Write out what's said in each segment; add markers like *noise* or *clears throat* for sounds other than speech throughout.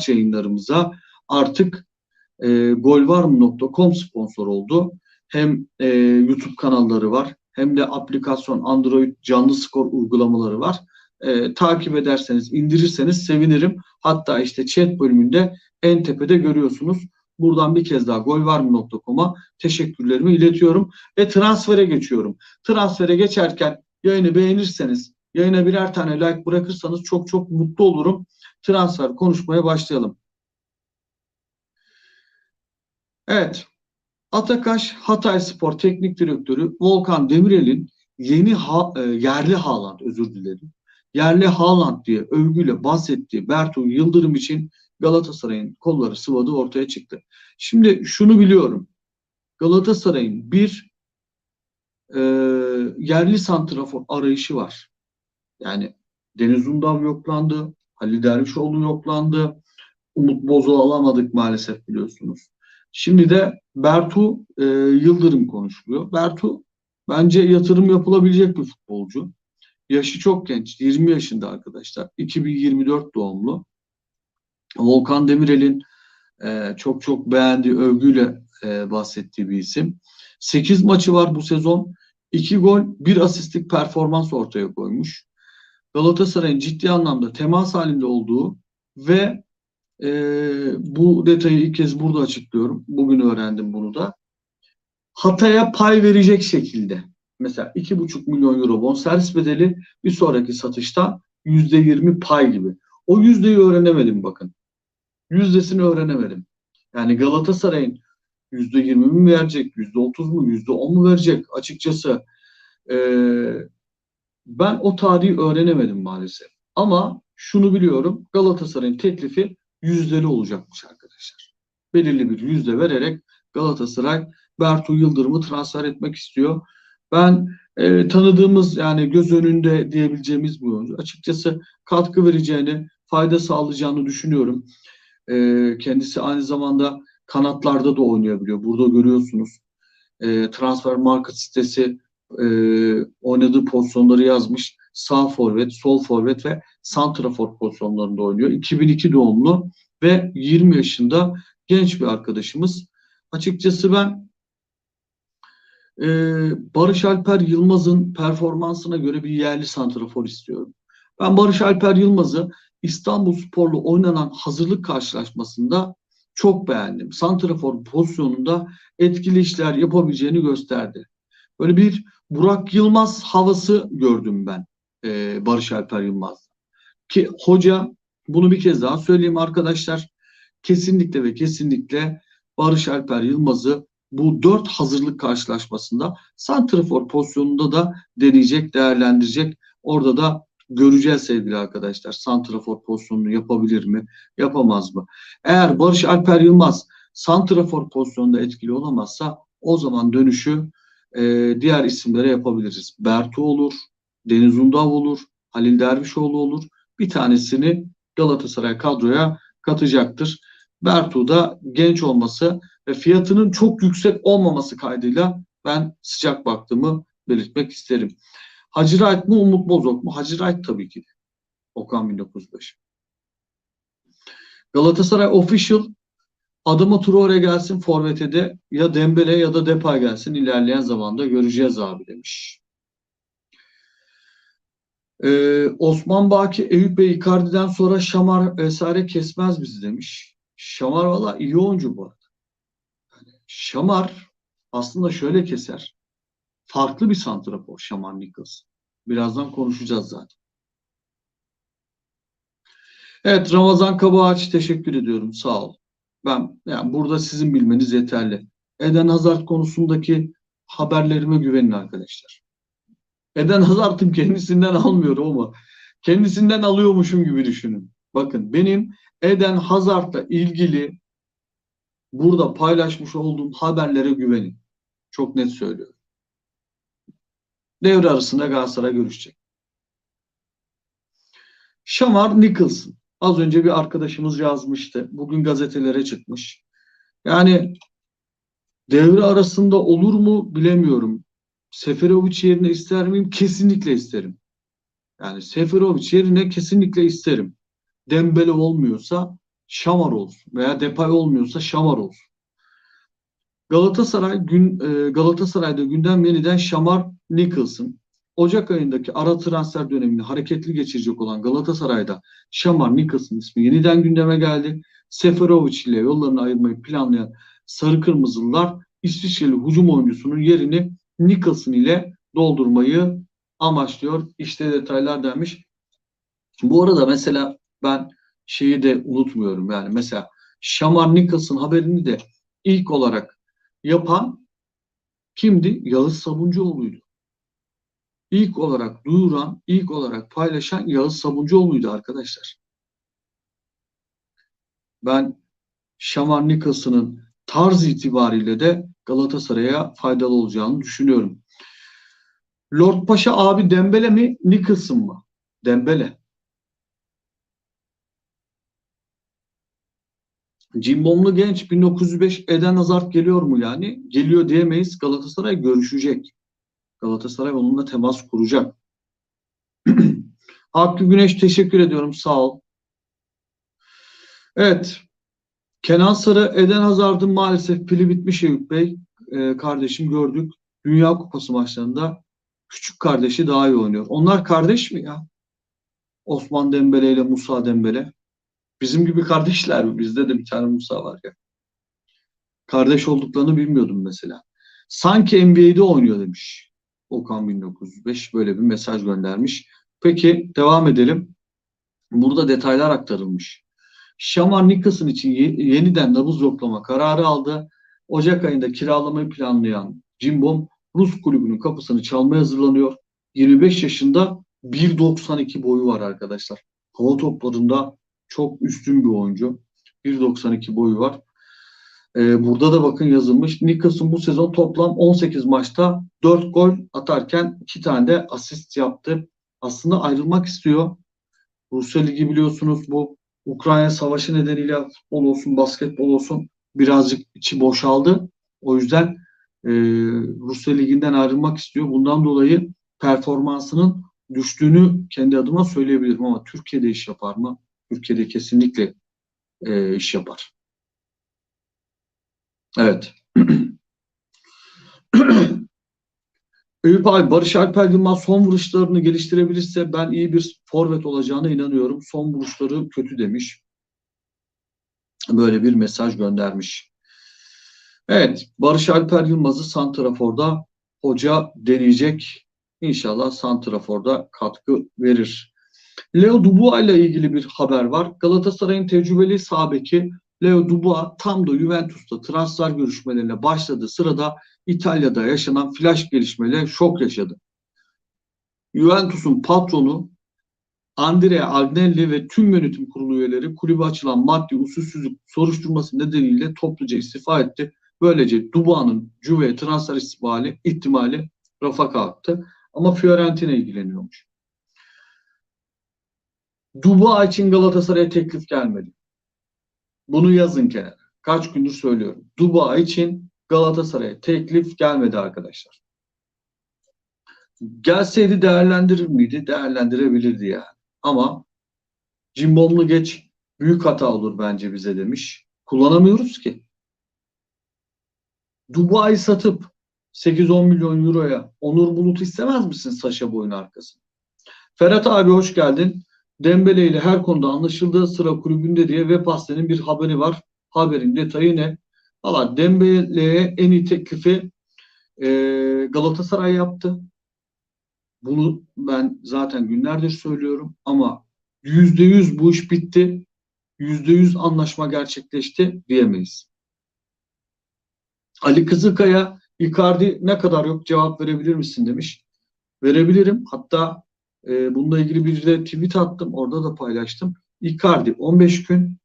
maç yayınlarımıza artık e, golvarm.com sponsor oldu. Hem e, YouTube kanalları var hem de aplikasyon Android canlı skor uygulamaları var. E, takip ederseniz, indirirseniz sevinirim. Hatta işte chat bölümünde en tepede görüyorsunuz. Buradan bir kez daha golvarm.com'a teşekkürlerimi iletiyorum ve transfere geçiyorum. Transfere geçerken yayını beğenirseniz, yayına birer tane like bırakırsanız çok çok mutlu olurum. Transfer konuşmaya başlayalım. Evet. Atakaş Hatay Spor Teknik Direktörü Volkan Demirel'in yeni ha, e, yerli Haaland özür dilerim. Yerli Haaland diye övgüyle bahsettiği Bertu Yıldırım için Galatasaray'ın kolları sıvadığı ortaya çıktı. Şimdi şunu biliyorum. Galatasaray'ın bir e, yerli santrafor arayışı var. Yani Deniz Undav yoklandı. Halil Dervişoğlu yoklandı. Umut Bozu alamadık maalesef biliyorsunuz. Şimdi de Bertu e, Yıldırım konuşuluyor. Bertu bence yatırım yapılabilecek bir futbolcu. Yaşı çok genç. 20 yaşında arkadaşlar. 2024 doğumlu. Volkan Demirel'in e, çok çok beğendiği, övgüyle e, bahsettiği bir isim. 8 maçı var bu sezon. 2 gol, 1 asistlik performans ortaya koymuş. Galatasaray'ın ciddi anlamda temas halinde olduğu ve e, bu detayı ilk kez burada açıklıyorum. Bugün öğrendim bunu da. Hatay'a pay verecek şekilde mesela 2,5 milyon euro bonservis bedeli bir sonraki satışta %20 pay gibi. O yüzdeyi öğrenemedim bakın. Yüzdesini öğrenemedim. Yani Galatasaray'ın %20 mi verecek, %30 mu, %10 mu verecek açıkçası e, ben o tarihi öğrenemedim maalesef. Ama şunu biliyorum Galatasaray'ın teklifi yüzdeli olacakmış arkadaşlar. Belirli bir yüzde vererek Galatasaray Bertu Yıldırım'ı transfer etmek istiyor. Ben e, tanıdığımız yani göz önünde diyebileceğimiz bu oyuncu. Açıkçası katkı vereceğini, fayda sağlayacağını düşünüyorum. E, kendisi aynı zamanda kanatlarda da oynayabiliyor. Burada görüyorsunuz. E, transfer market sitesi e, oynadığı pozisyonları yazmış. Sağ forvet, sol forvet ve santrafor pozisyonlarında oynuyor. 2002 doğumlu ve 20 yaşında genç bir arkadaşımız. Açıkçası ben e, Barış Alper Yılmaz'ın performansına göre bir yerli santrafor istiyorum. Ben Barış Alper Yılmaz'ı İstanbul Spor'la oynanan hazırlık karşılaşmasında çok beğendim. Santrafor pozisyonunda etkili işler yapabileceğini gösterdi. Böyle bir Burak Yılmaz havası gördüm ben e, Barış Alper Yılmaz. Ki hoca bunu bir kez daha söyleyeyim arkadaşlar. Kesinlikle ve kesinlikle Barış Alper Yılmaz'ı bu dört hazırlık karşılaşmasında santrafor pozisyonunda da deneyecek, değerlendirecek. Orada da göreceğiz sevgili arkadaşlar. Santrafor pozisyonunu yapabilir mi, yapamaz mı? Eğer Barış Alper Yılmaz santrafor pozisyonunda etkili olamazsa o zaman dönüşü e, diğer isimlere yapabiliriz. Bertu olur, Deniz Undav olur, Halil Dervişoğlu olur. Bir tanesini Galatasaray kadroya katacaktır. Bertu da genç olması ve fiyatının çok yüksek olmaması kaydıyla ben sıcak baktığımı belirtmek isterim. Hacı Wright mı Umut Bozok mu? Hacı Wright tabii ki. Okan 1905. Galatasaray Official Adama Traore gelsin Forvet'e de ya Dembele ya da Depay gelsin ilerleyen zamanda göreceğiz abi demiş. Ee, Osman Baki Eyüp Bey Icardi'den sonra Şamar vesaire kesmez bizi demiş. Şamar valla iyi oyuncu bu arada. Yani Şamar aslında şöyle keser. Farklı bir santrafor Şamar Nichols. Birazdan konuşacağız zaten. Evet Ramazan Kabağaç teşekkür ediyorum. Sağ ol. Ben yani burada sizin bilmeniz yeterli. Eden Hazard konusundaki haberlerime güvenin arkadaşlar. Eden Hazard'ın kendisinden almıyorum ama kendisinden alıyormuşum gibi düşünün. Bakın benim Eden Hazard'la ilgili burada paylaşmış olduğum haberlere güvenin. Çok net söylüyorum. Devre arasında Galatasaray görüşecek. Şamar Nicholson. Az önce bir arkadaşımız yazmıştı. Bugün gazetelere çıkmış. Yani devre arasında olur mu bilemiyorum. Seferovic yerine ister miyim? Kesinlikle isterim. Yani Seferovic yerine kesinlikle isterim. Dembele olmuyorsa Şamar olsun veya Depay olmuyorsa Şamar olsun. Galatasaray gün e, Galatasaray'da gündem yeniden Şamar Nicholson. Ocak ayındaki ara transfer dönemini hareketli geçirecek olan Galatasaray'da Şamar Nicholson ismi yeniden gündeme geldi. Seferovic ile yollarını ayırmayı planlayan Sarı Kırmızılılar İsviçreli hücum oyuncusunun yerini Nicholson ile doldurmayı amaçlıyor. İşte detaylar denmiş. Bu arada mesela ben şeyi de unutmuyorum yani mesela Şamar Nicholson haberini de ilk olarak yapan kimdi? Yağız Sabuncuoğlu'ydu. İlk olarak duyuran, ilk olarak paylaşan Yağız Sabuncuoğlu'ydu arkadaşlar. Ben Şamar Nicholson'ın tarz itibariyle de Galatasaray'a faydalı olacağını düşünüyorum. Lord Paşa abi Dembele mi Nicholson mı? Dembele. Cimbomlu genç 1905 Eden Hazard geliyor mu yani? Geliyor diyemeyiz. Galatasaray görüşecek. Galatasaray onunla temas kuracak. *clears throat* Hakkı Güneş teşekkür ediyorum. Sağ ol. Evet. Kenan Sarı Eden Hazard'ın maalesef pili bitmiş Eyüp Bey. Ee, kardeşim gördük. Dünya Kupası maçlarında küçük kardeşi daha iyi oynuyor. Onlar kardeş mi ya? Osman Dembele ile Musa Dembele. Bizim gibi kardeşler mi? Bizde de bir tane Musa var ya. Kardeş olduklarını bilmiyordum mesela. Sanki NBA'de oynuyor demiş. Okan 1905 böyle bir mesaj göndermiş. Peki devam edelim. Burada detaylar aktarılmış. Şamar Nicholson için yeniden nabız yoklama kararı aldı. Ocak ayında kiralamayı planlayan Cimbom Rus kulübünün kapısını çalmaya hazırlanıyor. 25 yaşında 1.92 boyu var arkadaşlar. Hava toplarında çok üstün bir oyuncu. 1.92 boyu var. Ee, burada da bakın yazılmış. Nicholson bu sezon toplam 18 maçta 4 gol atarken 2 tane de asist yaptı. Aslında ayrılmak istiyor. Rusya Ligi biliyorsunuz bu Ukrayna Savaşı nedeniyle futbol olsun, basketbol olsun birazcık içi boşaldı. O yüzden e, Rusya Ligi'nden ayrılmak istiyor. Bundan dolayı performansının düştüğünü kendi adıma söyleyebilirim ama Türkiye'de iş yapar mı? Türkiye'de kesinlikle e, iş yapar. Evet. *clears throat* Eyüp abi Barış Alper Yılmaz son vuruşlarını geliştirebilirse ben iyi bir forvet olacağına inanıyorum. Son vuruşları kötü demiş. Böyle bir mesaj göndermiş. Evet Barış Alper Yılmaz'ı Santrafor'da hoca deneyecek. İnşallah Santrafor'da katkı verir. Leo Dubois ile ilgili bir haber var. Galatasaray'ın tecrübeli sağ beki Leo Dubois tam da Juventus'ta transfer görüşmelerine başladığı sırada İtalya'da yaşanan flash gelişmeyle şok yaşadı. Juventus'un patronu Andrea Agnelli ve tüm yönetim kurulu üyeleri kulübe açılan maddi usulsüzlük soruşturması nedeniyle topluca istifa etti. Böylece Dubois'ın Juve transfer ihtimali, ihtimali rafa kalktı. Ama Fiorentina ilgileniyormuş. Dubois için Galatasaray'a teklif gelmedi. Bunu yazın kenara. Kaç gündür söylüyorum. Dubois için Galatasaray'a teklif gelmedi arkadaşlar. Gelseydi değerlendirir miydi? Değerlendirebilirdi yani. Ama cimbomlu geç büyük hata olur bence bize demiş. Kullanamıyoruz ki. Dubai'yi satıp 8-10 milyon euroya Onur Bulut istemez misin Saşa boyun arkasını? Ferhat abi hoş geldin. Dembele ile her konuda anlaşıldığı sıra kulübünde diye web hastenin bir haberi var. Haberin detayı ne? Valla Dembele'ye en iyi teklifi e, Galatasaray yaptı. Bunu ben zaten günlerdir söylüyorum ama yüzde yüz bu iş bitti. Yüzde yüz anlaşma gerçekleşti diyemeyiz. Ali Kızılkaya Icardi ne kadar yok cevap verebilir misin demiş. Verebilirim. Hatta e, bununla ilgili bir de tweet attım. Orada da paylaştım. Icardi 15 gün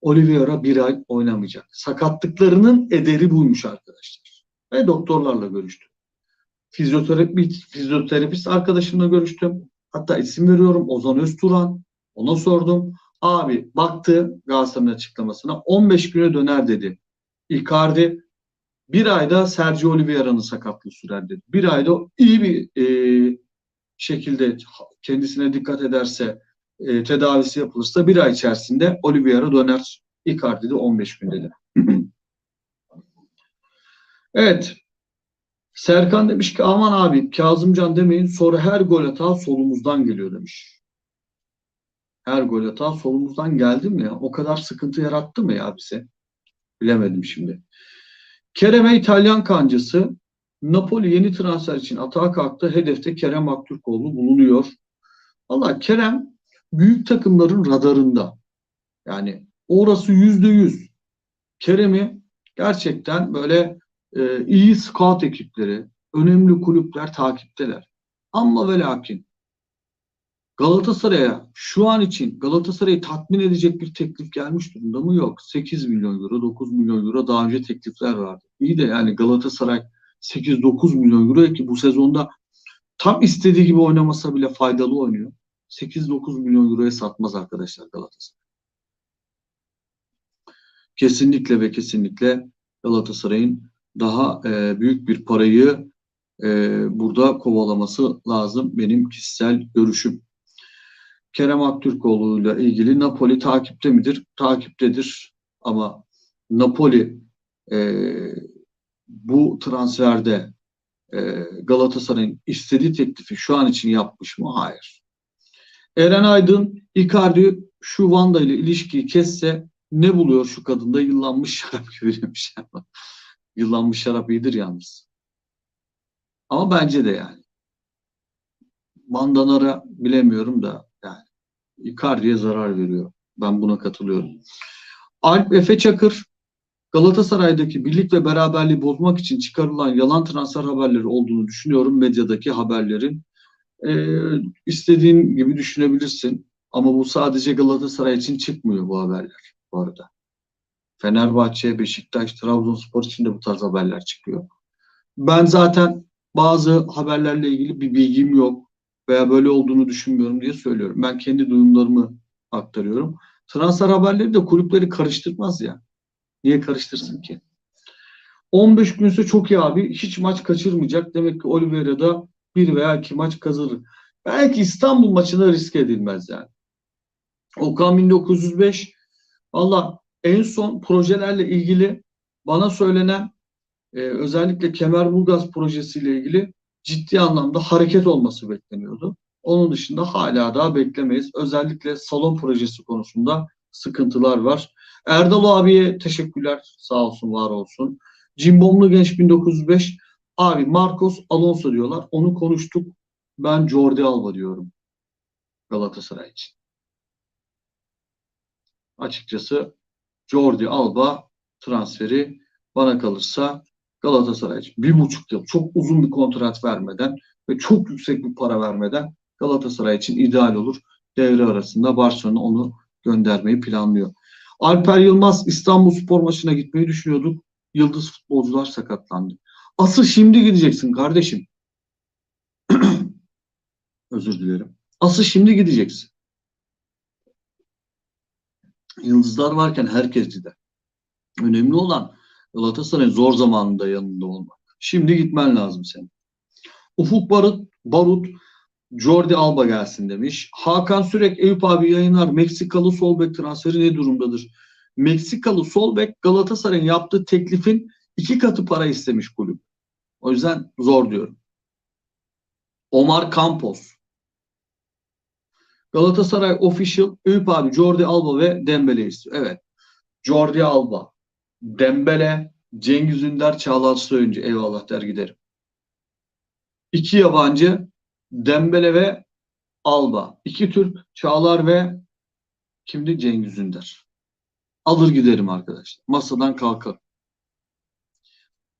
Oliveira bir ay oynamayacak. Sakatlıklarının ederi buymuş arkadaşlar. Ve doktorlarla görüştüm. Fizyoterapist, fizyoterapist arkadaşımla görüştüm. Hatta isim veriyorum Ozan Özturan. Ona sordum. Abi baktı Galatasaray'ın açıklamasına 15 güne döner dedi. Icardi bir ayda Sergio Oliveira'nın sakatlığı sürer dedi. Bir ayda iyi bir e, şekilde kendisine dikkat ederse e, tedavisi yapılırsa bir ay içerisinde Oliveira döner. Icardi de 15 günde de. evet. Serkan demiş ki aman abi Kazımcan demeyin sonra her gol hata solumuzdan geliyor demiş. Her gol hata solumuzdan geldi mi ya? O kadar sıkıntı yarattı mı ya bize? Bilemedim şimdi. Kerem'e İtalyan kancası Napoli yeni transfer için atağa kalktı. Hedefte Kerem Aktürkoğlu bulunuyor. Valla Kerem büyük takımların radarında. Yani orası yüzde yüz. Kerem'i gerçekten böyle e, iyi scout ekipleri, önemli kulüpler takipteler. Ama ve lakin Galatasaray'a şu an için Galatasaray'ı tatmin edecek bir teklif gelmiş durumda mı? Yok. 8 milyon euro, 9 milyon euro daha önce teklifler vardı. İyi de yani Galatasaray 8-9 milyon euro ki bu sezonda tam istediği gibi oynamasa bile faydalı oynuyor. 8-9 milyon euroya satmaz arkadaşlar Galatasaray. Kesinlikle ve kesinlikle Galatasaray'ın daha e, büyük bir parayı e, burada kovalaması lazım benim kişisel görüşüm. Kerem Aktürkoğlu ile ilgili Napoli takipte midir? Takiptedir. Ama Napoli e, bu transferde e, Galatasaray'ın istediği teklifi şu an için yapmış mı? Hayır. Eren Aydın, Icardi şu Vanda ile ilişkiyi kesse ne buluyor şu kadında? Yıllanmış şarap gibi demiş. *laughs* Yıllanmış şarap iyidir yalnız. Ama bence de yani. Vandanara bilemiyorum da yani Icardi'ye zarar veriyor. Ben buna katılıyorum. Alp Efe Çakır Galatasaray'daki birlik ve beraberliği bozmak için çıkarılan yalan transfer haberleri olduğunu düşünüyorum medyadaki haberlerin. Ee, istediğin gibi düşünebilirsin ama bu sadece Galatasaray için çıkmıyor bu haberler bu arada. Fenerbahçe, Beşiktaş, Trabzonspor için de bu tarz haberler çıkıyor. Ben zaten bazı haberlerle ilgili bir bilgim yok veya böyle olduğunu düşünmüyorum diye söylüyorum. Ben kendi duyumlarımı aktarıyorum. Transfer haberleri de kulüpleri karıştırmaz ya. Niye karıştırsın ki? 15 günse çok iyi abi. Hiç maç kaçırmayacak. Demek ki Oliveira'da bir veya iki maç kazanır. Belki İstanbul maçına risk edilmez yani. Okan 1905 valla en son projelerle ilgili bana söylenen e, özellikle Kemerburgaz projesiyle ilgili ciddi anlamda hareket olması bekleniyordu. Onun dışında hala daha beklemeyiz. Özellikle salon projesi konusunda sıkıntılar var. Erdal abiye teşekkürler. Sağ olsun, var olsun. Cimbomlu Genç 1905. Abi Marcos Alonso diyorlar. Onu konuştuk. Ben Jordi Alba diyorum. Galatasaray için. Açıkçası Jordi Alba transferi bana kalırsa Galatasaray için bir buçuk yıl çok uzun bir kontrat vermeden ve çok yüksek bir para vermeden Galatasaray için ideal olur. Devre arasında Barcelona onu göndermeyi planlıyor. Alper Yılmaz İstanbul Spor maçına gitmeyi düşünüyorduk. Yıldız futbolcular sakatlandı. Asıl şimdi gideceksin kardeşim. *clears throat* Özür dilerim. Asıl şimdi gideceksin. Yıldızlar varken herkes gider. Önemli olan Galatasaray'ın zor zamanında yanında olmak. Şimdi gitmen lazım senin. Ufuk Barut, Barut Jordi Alba gelsin demiş. Hakan Sürek Eyüp abi yayınlar. Meksikalı sol bek transferi ne durumdadır? Meksikalı sol bek Galatasaray'ın yaptığı teklifin iki katı para istemiş kulüp. O yüzden zor diyorum. Omar Campos. Galatasaray Official Eyüp abi Jordi Alba ve Dembele istiyor. Evet. Jordi Alba, Dembele, Cengiz Ünder, Çağlar Soyuncu. Eyvallah der giderim. İki yabancı Dembele ve Alba. İki Türk Çağlar ve kimdi? Cengiz Ünder. Alır giderim arkadaşlar. Masadan kalkar.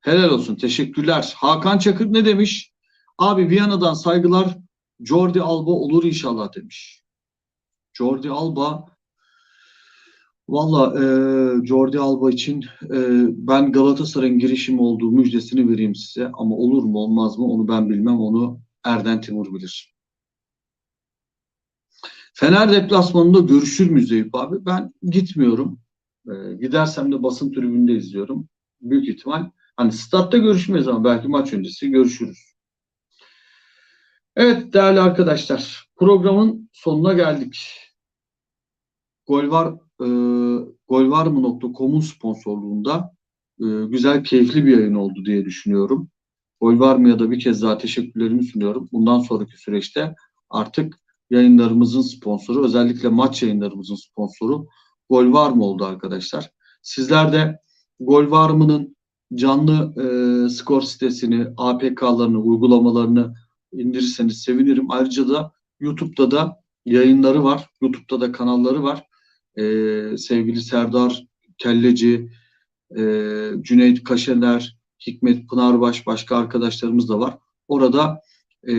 Helal olsun. Teşekkürler. Hakan Çakır ne demiş? Abi Viyana'dan saygılar. Jordi Alba olur inşallah demiş. Jordi Alba Valla e, Jordi Alba için e, ben Galatasaray'ın girişimi olduğu müjdesini vereyim size. Ama olur mu olmaz mı onu ben bilmem. Onu Erden Timur bilir. Fener deplasmanında görüşür müyüz Eyüp abi? Ben gitmiyorum. E, gidersem de basın tribünde izliyorum. Büyük ihtimal. Hani statta görüşmeyiz ama belki maç öncesi görüşürüz. Evet değerli arkadaşlar programın sonuna geldik. Golvar e, golvarmı.com'un sponsorluğunda e, güzel, keyifli bir yayın oldu diye düşünüyorum. Golvarmı'ya da bir kez daha teşekkürlerimi sunuyorum. Bundan sonraki süreçte artık yayınlarımızın sponsoru, özellikle maç yayınlarımızın sponsoru Golvarmı oldu arkadaşlar. Sizler de Golvarmı'nın canlı e, skor sitesini, APK'larını, uygulamalarını indirirseniz sevinirim. Ayrıca da YouTube'da da yayınları var. YouTube'da da kanalları var. E, sevgili Serdar Kelleci, e, Cüneyt Kaşener, Hikmet Pınarbaş, başka arkadaşlarımız da var. Orada e,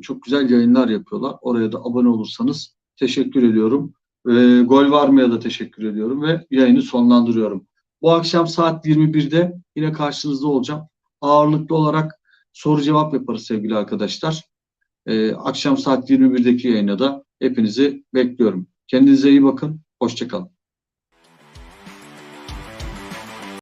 çok güzel yayınlar yapıyorlar. Oraya da abone olursanız teşekkür ediyorum. E, Gol Varma'ya da teşekkür ediyorum ve yayını sonlandırıyorum. Bu akşam saat 21'de yine karşınızda olacağım. Ağırlıklı olarak soru cevap yaparız sevgili arkadaşlar. Ee, akşam saat 21'deki yayına da hepinizi bekliyorum. Kendinize iyi bakın. Hoşçakalın.